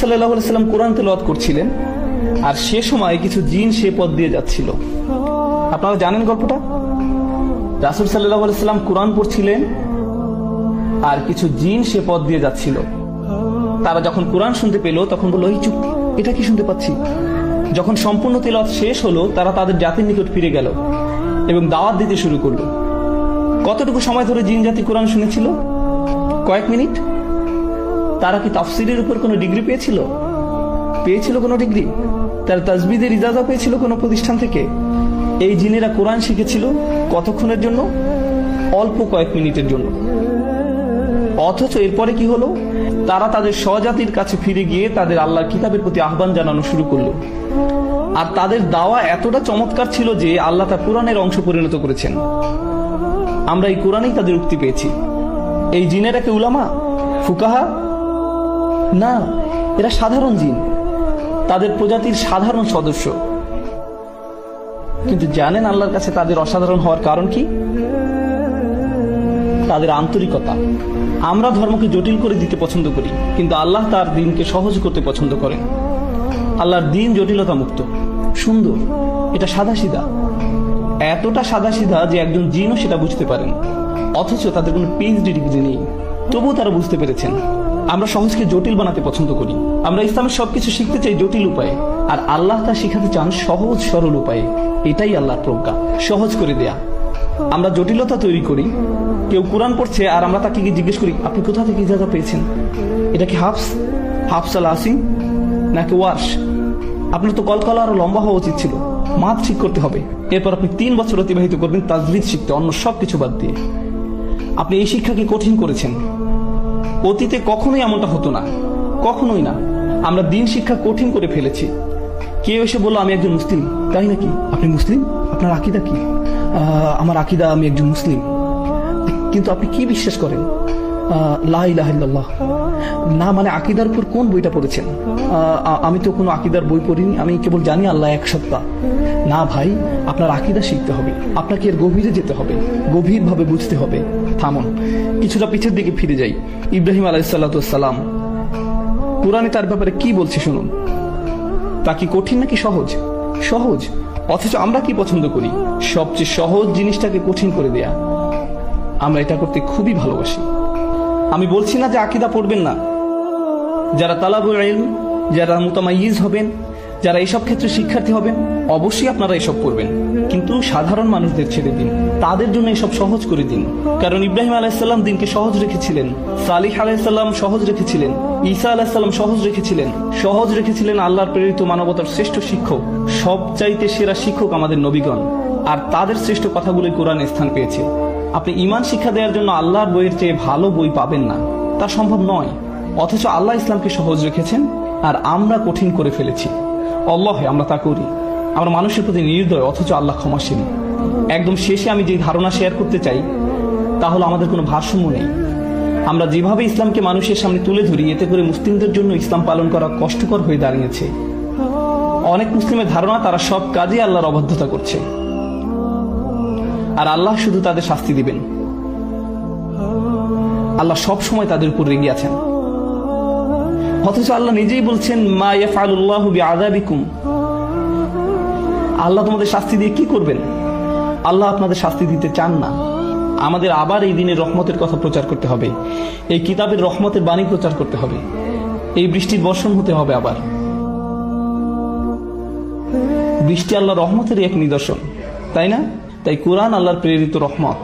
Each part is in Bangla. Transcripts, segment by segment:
সাল্লাহ সাল্লাম কোরআন তেলাওয়াত করছিলেন, আর সে সময় কিছু জিন সে পথ দিয়ে যাচ্ছিল। আপনারা জানেন গল্পটা? রাসুল সাল্লাহ সাল্লাম কোরআন পড়ছিলেন, আর কিছু জিন সে পথ দিয়ে যাচ্ছিল। তারা যখন কোরআন শুনতে পেল, তখন বলল, এই চুপ এটা কি শুনতে পাচ্ছি? যখন সম্পূর্ণ তেলাওয়াত শেষ হলো, তারা তাদের জাতির নিকট ফিরে গেল এবং দাওয়াত দিতে শুরু করল। কতটুকু সময় ধরে জিন জাতি কোরআন শুনেছিল? কয়েক মিনিট? তারা কি তাফসিরের উপর কোনো ডিগ্রি পেয়েছিল? পেয়েছিল কোনো ডিগ্রি? তার তাজবিদের ইজাজা পেয়েছিল কোনো প্রতিষ্ঠান থেকে? এই জিনেরা কোরআন শিখেছিল কতক্ষণের জন্য? অল্প কয়েক মিনিটের জন্য। অথচ এরপরে কি হলো? তারা তাদের স্বজাতির কাছে ফিরে গিয়ে তাদের আল্লাহর কিতাবের প্রতি আহ্বান জানানো শুরু করল। আর তাদের দাওয়া এতটা চমৎকার ছিল যে আল্লাহ তা কোরআনের অংশ পরিণত করেছেন। আমরা এই কোরআনেই তাদের উক্তি পেয়েছি। এই জিনেরা কি উলামা? ফুকাহা? না, এরা সাধারণ জিন। তাদের প্রজাতির সাধারণ সদস্য। কিন্তু জানেন আল্লাহর কাছে তাদের অসাধারণ হওয়ার কারণ কি? তাদের আন্তরিকতা। আমরা ধর্মকে জটিল করে দিতে পছন্দ করি, কিন্তু আল্লাহ তার দিনকে সহজ করতে পছন্দ করেন। আল্লাহর দিন জটিলতা মুক্ত, সুন্দর, এটা সাদা সিধা এতটা সাদা সিধা যে একজন জিনও সেটা বুঝতে পারেন। অথচ তাদের কোনো পিএইচডি ডিগ্রি নেই, তবুও তারা বুঝতে পেরেছেন। আমরা সহজকে জটিল বানাতে পছন্দ করি। আমরা ইসলামের সবকিছু শিখতে চাই জটিল উপায়ে। আর আল্লাহ তা শিখাতে চান সহজ, সরল উপায়ে। এটাই আল্লাহর প্রজ্ঞা। সহজ করে দেয়া। আমরা জটিলতা তৈরি করি। কেউ কোরআন পড়ছে আর আমরা তাকে জিজ্ঞেস করি, আপনি কোথা থেকে ইজাজা পেয়েছেন? এটা কি হাফস? হাফস আল আসিম নাকি ওয়ার্স আপনার তো কলকলা আরও লম্বা হওয়া উচিত ছিল। মাপ ঠিক করতে হবে। এরপর আপনি তিন বছর অতিবাহিত করবেন, তাজবিদ শিখতে, অন্য সব কিছু বাদ দিয়ে। আপনি এই শিক্ষাকে কঠিন করেছেন। অতীতে কখনোই এমনটা হতো না। কখনোই না। আমরা দিন শিক্ষা কঠিন করে ফেলেছি। কে এসে বলল আমি একজন মুসলিম। তাই নাকি? আপনি মুসলিম? আপনার আকিদা কি? "আহ, আমার আকিদা আমি একজন মুসলিম। কিন্তু আপনি কি বিশ্বাস করেন? আহ, লা ইলাহা না মানে আকিদার উপর কোন বইটা পড়েছেন? আমি তো কোনো আকিদার বই পড়িনি আমি কেবল জানি আল্লাহ এক সত্তা। না ভাই আপনার আকিদা শিখতে হবে আপনাকে এর গভীরে যেতে হবে গভীরভাবে বুঝতে হবে। থামুন কিছুটা পিছের দিকে ফিরে যাই। ইব্রাহিম আলাইসাল্লাম কোরআনে তার ব্যাপারে কি বলছে শুনুন। তা কি কঠিন নাকি সহজ? সহজ অথচ আমরা কি পছন্দ করি? সবচেয়ে সহজ জিনিসটাকে কঠিন করে দেয়া। আমরা এটা করতে খুবই ভালোবাসি। আমি বলছি না যে আকিদা পড়বেন না। যারা তালাবুল ইলম, যারা মুতামাইজ হবেন, যারা এসব ক্ষেত্রে শিক্ষার্থী হবেন, অবশ্যই আপনারা এসব করবেন কিন্তু সাধারণ মানুষদের ছেড়ে দিন। তাদের জন্য এসব সহজ করে দিন। কারণ ইব্রাহিম আলাইসাল্লাম দিনকে সহজ রেখেছিলেন। সালিহ আলাইসাল্লাম সহজ রেখেছিলেন। ঈসা আলাইসাল্লাম সহজ রেখেছিলেন। সহজ রেখেছিলেন আল্লাহর প্রেরিত মানবতার শ্রেষ্ঠ শিক্ষক, সবচাইতে সেরা শিক্ষক আমাদের নবীগণ। আর তাদের শ্রেষ্ঠ কথাগুলোই কোরআনে স্থান পেয়েছে। আপনি ইমান শিক্ষা দেওয়ার জন্য আল্লাহর বইয়ের চেয়ে ভালো বই পাবেন না। তা সম্ভব নয়। অথচ আল্লাহ ইসলামকে সহজ রেখেছেন আর আমরা কঠিন করে ফেলেছি। অল্লাহে আমরা তা করি। আমরা মানুষের প্রতি নির্দয়, অথচ আল্লাহ ক্ষমাসীন একদম শেষে আমি যে ধারণা শেয়ার করতে চাই, তা হলো আমাদের কোনো ভারসাম্য নেই। আমরা যেভাবে ইসলামকে মানুষের সামনে তুলে ধরি, এতে করে মুসলিমদের জন্য ইসলাম পালন করা কষ্টকর হয়ে দাঁড়িয়েছে। অনেক মুসলিমের ধারণা, তারা সব কাজে আল্লাহর অবাধ্যতা করছে। আর আল্লাহ শুধু তাদের শাস্তি দিবেন। আল্লাহ সব সময় তাদের উপর রেগে আছেন। অথচ আল্লাহ নিজেই বলছেন, মা ইয়াফআলুল্লাহু বিআযাবিকুম। আল্লাহ তোমাদের শাস্তি দিয়ে কি করবেন? আল্লাহ আপনাদের শাস্তি দিতে চান না। আমাদের আবার এই দিনের রহমতের কথা প্রচার করতে হবে। এই কিতাবের রহমতের বাণী প্রচার করতে হবে। এই বৃষ্টির বর্ষণ হতে হবে আবার। বৃষ্টি আল্লাহ রহমতের এক নিদর্শন, তাই না? তাই কোরআন আল্লাহর প্রেরিত রহমত।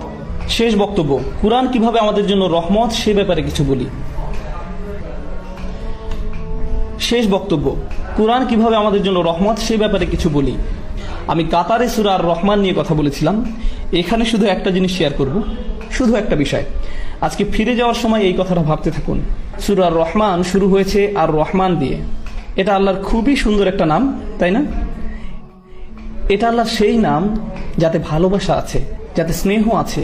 শেষ বক্তব্য, কোরআন কীভাবে আমাদের জন্য রহমত, সে ব্যাপারে কিছু বলি। শেষ বক্তব্য, কোরআন কীভাবে আমাদের জন্য রহমত, সে ব্যাপারে কিছু বলি। আমি কাতারে সুরা আর রহমান নিয়ে কথা বলেছিলাম। এখানে শুধু একটা জিনিস শেয়ার করব, শুধু একটা বিষয়। আজকে ফিরে যাওয়ার সময় এই কথাটা ভাবতে থাকুন। সুরা আর রহমান শুরু হয়েছে আর রহমান দিয়ে। এটা আল্লাহর খুবই সুন্দর একটা নাম, তাই না? এটা আল্লাহর সেই নাম যাতে ভালোবাসা আছে, যাতে স্নেহ আছে।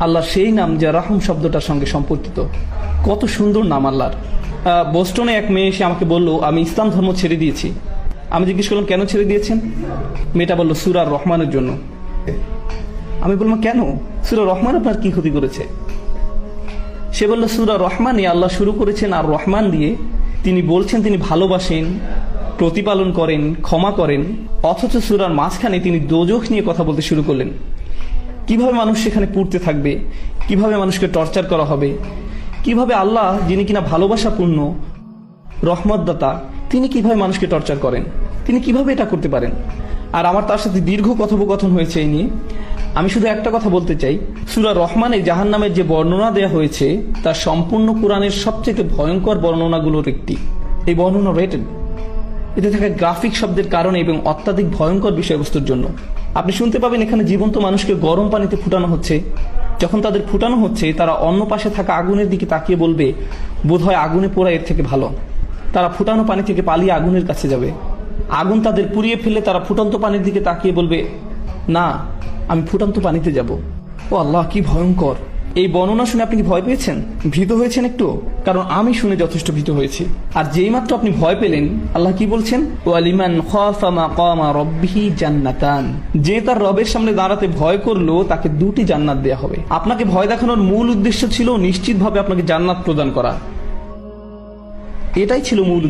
আল্লাহর সেই নাম যা রাহম শব্দটার সঙ্গে সম্পর্কিত। কত সুন্দর নাম আল্লাহর। বোস্টনে এক মেয়ে এসে আমাকে বলল, আমি ইসলাম ধর্ম ছেড়ে দিয়েছি। আমি জিজ্ঞেস করলাম, কেন ছেড়ে দিয়েছেন? মেয়েটা বলল সুরার রহমানের জন্য। আমি বললাম, কেন? সুরা রহমান আপনার কি ক্ষতি করেছে? সে বলল, সুরা রহমানে আল্লাহ শুরু করেছেন আর রহমান দিয়ে তিনি বলছেন তিনি ভালোবাসেন প্রতিপালন করেন, ক্ষমা করেন, অথচ সুরার মাঝখানে তিনি দোজখ নিয়ে কথা বলতে শুরু করলেন। কীভাবে মানুষ সেখানে পুড়তে থাকবে? কীভাবে মানুষকে টর্চার করা হবে? কীভাবে আল্লাহ, যিনি কিনা ভালোবাসাপূর্ণ, রহমতদাতা, তিনি কীভাবে মানুষকে টর্চার করেন? তিনি কীভাবে এটা করতে পারেন? আর আমার তার সাথে দীর্ঘ কথোপকথন হয়েছে এই নিয়ে। আমি শুধু একটা কথা বলতে চাই। সুরা রহমানে জাহান নামের যে বর্ণনা দেয়া হয়েছে, তার সম্পূর্ণ কোরআনের সবচেয়ে ভয়ঙ্কর বর্ণনাগুলোর একটি। এই বর্ণনা রেটেড এতে থাকা গ্রাফিক শব্দের কারণে এবং অত্যাধিক ভয়ঙ্কর বিষয়বস্তুর জন্য। আপনি শুনতে পাবেন এখানে জীবন্ত মানুষকে গরম পানিতে ফুটানো হচ্ছে। যখন তাদের ফুটানো হচ্ছে, তারা অন্য পাশে থাকা আগুনের দিকে তাকিয়ে বলবে, বোধহয় আগুনে পোড়া এর থেকে ভালো। তারা ফুটানো পানি থেকে পালিয়ে আগুনের কাছে যাবে। আগুন তাদের পুড়িয়ে ফেলে তারা ফুটন্ত পানির দিকে তাকিয়ে বলবে, না, আমি ফুটন্ত পানিতে যাব। ও আল্লাহ, কি ভয়ঙ্কর! এই বর্ণনা শুনে আপনি কি ভয় পেয়েছেন? ভীত হয়েছেন একটু? কারণ আমি শুনে যথেষ্ট ভীত হয়েছি। আর যেই মাত্র আপনি ভয় পেলেন, আল্লাহ কি বলছেন? ওয়ালিমান খাফা মাকামা রব্বিহি জান্নাতান। যে তার রবের সামনে দাঁড়াতে ভয় করল, তাকে দুটি জান্নাত দেয়া হবে। আপনাকে ভয় দেখানোর মূল উদ্দেশ্য ছিল নিশ্চিতভাবে আপনাকে জান্নাত প্রদান করা। এটাই ছিল মূল